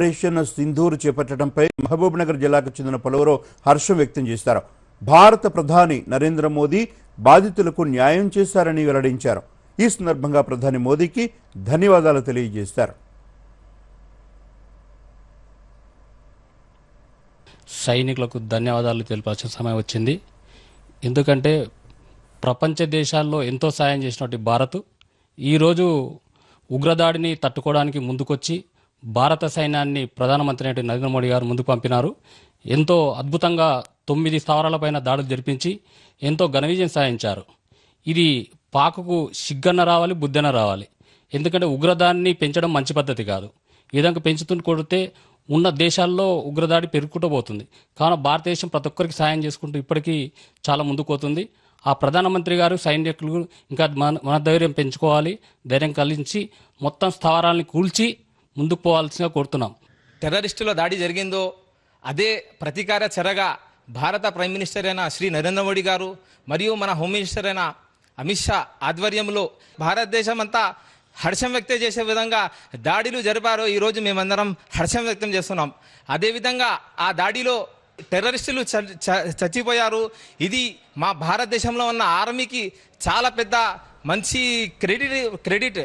Operation Sindoor చేపట్టడంపై Mahbubnagar జిల్లాకు చెందిన పలువురు హర్షం వ్యక్తం చేశారు. భారత ప్రధాని నరేంద్ర మోదీ బాధితులకు న్యాయం చేశారని వెల్లడించారు. ఈ సందర్భంగా ప్రధాని మోదీకి ధన్యవాదాలు తెలియజేశారు. సైనికులకు ధన్యవాదాలు తెలిపాల్సిన సమయం వచ్చింది. ఎందుకంటే ప్రపంచ దేశాల్లో ఎంతో సాయం చేసినటువంటి భారత్ ఈరోజు ఉగ్రదాడిని తట్టుకోవడానికి ముందుకొచ్చి భారత సైన్యాన్ని ప్రధానమంత్రి అయినటువంటి నరేంద్ర మోడీ గారు ముందుకు పంపినారు. ఎంతో అద్భుతంగా తొమ్మిది స్థావరాలపైన దాడులు జరిపించి ఎంతో ఘన విజయం సాధించారు. ఇది పాకకు సిగ్గన్న రావాలి బుద్ధన రావాలి. ఎందుకంటే ఉగ్రదాన్ని పెంచడం మంచి పద్ధతి కాదు. ఈ విధంగా పెంచుతూ కొడితే ఉన్న దేశాల్లో ఉగ్రదాడి పెరుగుకుంటూ పోతుంది. కావున భారతదేశం ప్రతి ఒక్కరికి సాయం చేసుకుంటూ ఇప్పటికీ చాలా ముందుకుపోతుంది ఆ ప్రధానమంత్రి గారు సైనికులు ఇంకా మన మన ధైర్యం పెంచుకోవాలి ధైర్యం కలిగించి మొత్తం స్థావరాలని కూల్చి ముందుకు పోవాల్సిందిగా కోరుతున్నాం. టెర్రరిస్టుల దాడి జరిగిందో అదే ప్రతీకార చర్యగా భారత ప్రైమ్ మినిస్టర్ అయిన శ్రీ నరేంద్ర మోడీ గారు మరియు మన హోమ్ మినిస్టర్ అయిన అమిత్ షా ఆధ్వర్యంలో భారతదేశం అంతా హర్షం వ్యక్తం చేసే విధంగా దాడిలు జరిపారో ఈరోజు మేమందరం హర్షం వ్యక్తం చేస్తున్నాం. అదేవిధంగా ఆ దాడిలో టెర్రరిస్టులు చ- చచ్చిపోయారు. ఇది మా భారతదేశంలో ఉన్న ఆర్మీకి చాలా పెద్ద మంచి క్రెడిట్ క్రెడిట్.